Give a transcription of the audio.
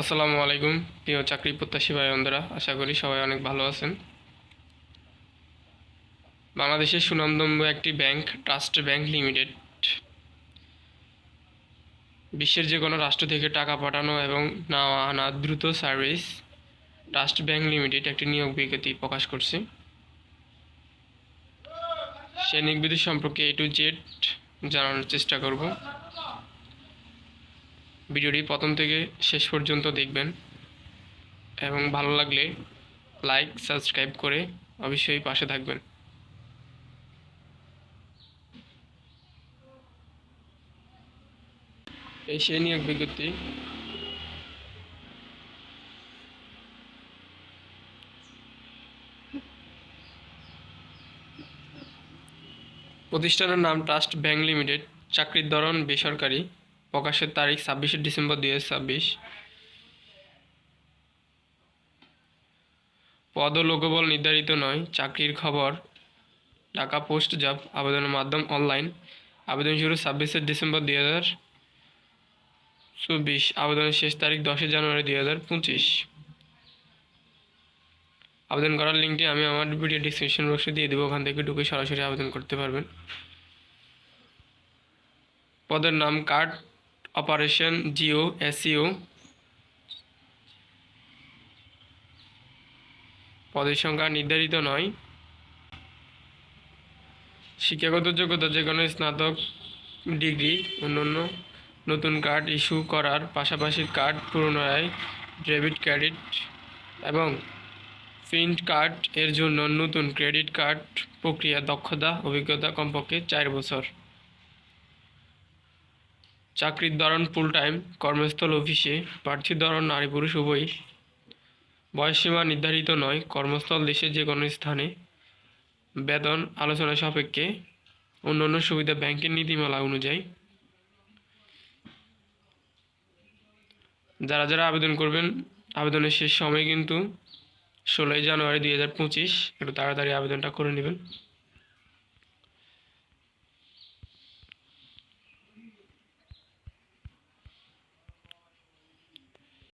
আসসালামু আলাইকুম, প্রিয় চাকরি প্রত্যাশী ভাই বন্ধুরা, আশা করি সবাই অনেক ভালো আছেন। বাংলাদেশের সুনামধন্য একটি ব্যাংক, ট্রাস্ট ব্যাংক লিমিটেড। বিশ্বের যে কোনো রাষ্ট্র থেকে টাকা পাঠানো এবং নেওয়া আনা দ্রুত সার্ভিস, ট্রাস্ট ব্যাংক লিমিটেড একটি নিয়োগ বিজ্ঞপ্তি প্রকাশ করছে। সে নিয়োগ সম্পর্কে এ টু জেড জানানোর চেষ্টা করব। ভিডিওটি প্রথম থেকে শেষ পর্যন্ত দেখবেন। এবং ভালো লাগলে লাইক সাবস্ক্রাইব করে অবশ্যই পাশে থাকবেন। এই সেই নিয়োগ বিজ্ঞপ্তি। প্রতিষ্ঠানের নাম ট্রাস্ট ব্যাংক লিমিটেড চাকরির ধরন বেসরকারি। প্রকাশের তারিখ ছাব্বিশে ডিসেম্বর দুই ছাব্বিশ। পদ ও লোকবল নির্ধারিত নয়, চাকরির খবর, ঢাকা পোস্ট, জব আবেদনের মাধ্যম অনলাইন। আবেদন শুরু ছাব্বিশে ডিসেম্বর দুই হাজার চব্বিশ। আবেদনের শেষ তারিখ দশই জানুয়ারি দুই হাজার পঁচিশ। আবেদন করার লিঙ্কটি আমি আমার ভিডিও ডিসক্রিপশন বক্সে দিয়ে দেবো, ওখান থেকে ঢুকে সরাসরি আবেদন করতে পারবেন। পদের নাম কার্ড অপারেশন জিও এসিও পদের সংখ্যা নির্ধারিত নয়। শিক্ষাগত যোগ্যতা যে কোনো স্নাতক ডিগ্রি, অন্যান্য নতুন কার্ড ইস্যু করার পাশাপাশি কার্ড পুনরায় ডেবিট ক্রেডিট এবং প্রিন্ট কার্ড এর জন্য নতুন ক্রেডিট কার্ড প্রক্রিয়া দক্ষতা, অভিজ্ঞতা কমপক্ষে চার বছর। চাকরির ধরন ফুল টাইম কর্মস্থল অফিসে প্রার্থীর ধরন নারী পুরুষ উভয়ই। বয়সসীমা নির্ধারিত নয়, কর্মস্থল দেশের যে কোনো স্থানে। বেতন আলোচনা সাপেক্ষে অন্যান্য সুবিধা ব্যাংকের নীতিমালা অনুযায়ী। যারা যারা আবেদন করবেন, আবেদনের শেষ সময় কিন্তু ষোলোই জানুয়ারি দুই হাজার পঁচিশ, একটু তাড়াতাড়ি আবেদনটা করে নেবেন।